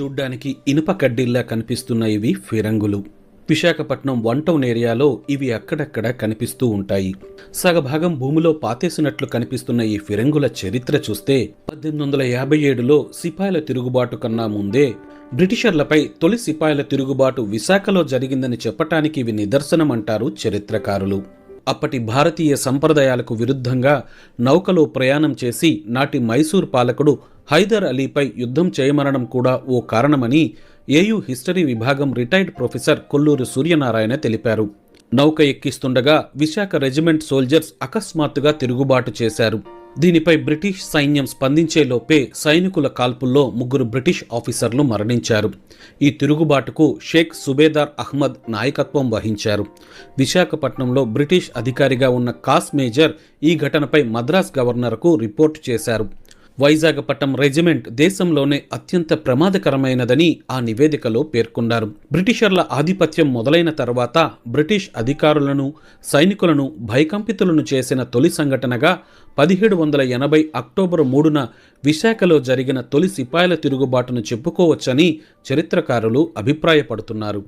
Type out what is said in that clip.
చూడ్డానికి ఇనుప కడ్డీల్లా కనిపిస్తున్న ఇవి ఫిరంగులు. విశాఖపట్నం వన్ టౌన్ ఏరియాలో ఇవి అక్కడక్కడ కనిపిస్తూ ఉంటాయి. సగభాగం భూమిలో పాతేసినట్లు కనిపిస్తున్న ఈ ఫిరంగుల చరిత్ర చూస్తే పద్దెనిమిది వందల యాభై ఏడులో సిపాయిల తిరుగుబాటు కన్నా ముందే బ్రిటిషర్లపై తొలి సిపాయిల తిరుగుబాటు విశాఖలో జరిగిందని చెప్పటానికి ఇవి నిదర్శనం అంటారు చరిత్రకారులు. అప్పటి భారతీయ సంప్రదాయాలకు విరుద్ధంగా నౌకలో ప్రయాణం చేసి నాటి మైసూర్ పాలకుడు హైదర్ అలీపై యుద్ధం చేయమనడం కూడా ఓ కారణమని ఏయూ హిస్టరీ విభాగం రిటైర్డ్ ప్రొఫెసర్ కొల్లూరు సూర్యనారాయణ తెలిపారు. నౌక ఎక్కిస్తుండగా విశాఖ రెజిమెంట్ సోల్జర్స్ అకస్మాత్తుగా తిరుగుబాటు చేశారు. దీనిపై బ్రిటిష్ సైన్యం స్పందించేలోపే సైనికుల కాల్పుల్లో ముగ్గురు బ్రిటిష్ ఆఫీసర్లు మరణించారు. ఈ తిరుగుబాటుకు షేక్ సుబేదార్ అహ్మద్ నాయకత్వం వహించారు. విశాఖపట్నంలో బ్రిటిష్ అధికారిగా ఉన్న కాస్ మేజర్ ఈ ఘటనపై మద్రాస్ గవర్నర్కు రిపోర్టు చేశారు. వైజాగపట్నం రెజిమెంట్ దేశంలోనే అత్యంత ప్రమాదకరమైనదని ఆ నివేదికలో పేర్కొన్నారు. బ్రిటిషర్ల ఆధిపత్యం మొదలైన తర్వాత బ్రిటిష్ అధికారులను సైనికులను భయకంపితులను చేసిన తొలి సంఘటనగా పదిహేడు వందల ఎనభై అక్టోబర్ మూడున విశాఖలో జరిగిన తొలి సిపాయిల తిరుగుబాటును చెప్పుకోవచ్చని చరిత్రకారులు అభిప్రాయపడుతున్నారు.